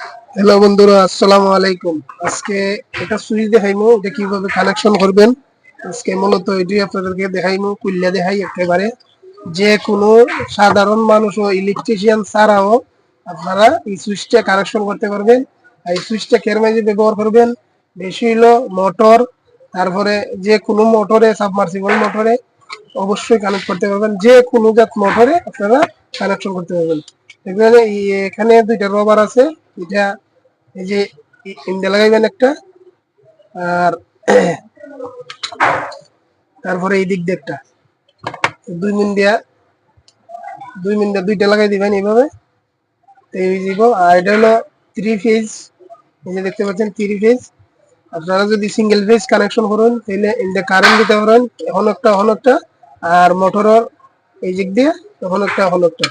Hello বন্ধুরা, আসসালামু আলাইকুম। আজকে এটা সুইচ দেখাইমু এটা কীভাবে কানেকশন করবেন। আজকে মূলত এটি আপনাদেরকে দেখাইমু কুল্লা দেখাই একেবারে। যে কোনো সাধারণ মানুষ ও ইলেকট্রিশিয়ান ছাড়াও আপনারা এই সুইচটা কানেকশন করতে পারবেন। এই সুইচটা কের মাঝে ব্যবহার করবেন? বেশি হলো মোটর তারপরে যে কোনো মোটরে সাবমার্সিবল মোটরে অবশ্যই কানেক্ট করতে পারবেন। যে কোনো জাত মোটরে আপনারা কানেকশন করতে পারবেন। এখানে দুইটা রবার আছে, এটা এই যে ইন্ডা লাগাইবেন একটা, আর তারপরে এই দিক দিয়ে একটা। দুই মিন দিয়া, দুই মিন দিয়া দুইটা লাগাই দিবেন এইভাবে এই দিব। আর এটা হলো থ্রি ফেজ এই যে দেখতে পাচ্ছেন থ্রি ফেজ আপনারা যদি সিঙ্গেল ফেজ কানেকশন করুন, তাহলে ইন্ডা কারেন্ট দিতে পারেন, এখন একটা এখন একটা, আর মোটরের এই দিক দিয়ে তখন একটা, এখন একটা।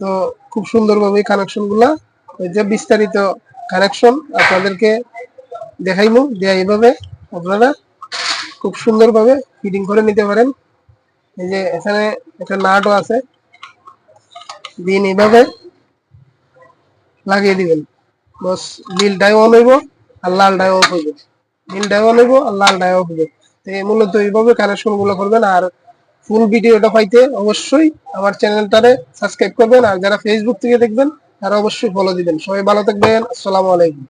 তো খুব সুন্দরভাবে কানেকশনগুলা ওই যে বিস্তারিত কানেকশন আপনাদেরকে দেখাইমু, দেয়া এইভাবে আপনারা খুব সুন্দরভাবে ফিটিং করে নিতে পারেন। এই যে এখানে একটা নাটও আছে, দিন এইভাবে লাগিয়ে দিবেন। বস নীলটাই অন হইব আর লালটাই অফ হইব। নীলটাই অন হইব আর লাল লালটাই অফ হইব এই মূলত এইভাবে কানেকশনগুলো করবেন আর ফুল ভিডিওটা পাইতে অবশ্যই আমার চ্যানেলটারে সাবস্ক্রাইব করবেন, আর যারা ফেসবুক থেকে দেখবেন, তারা অবশ্যই ফলো দিবেন। সবাই ভালো থাকবেন, আসসালামু আলাইকুম।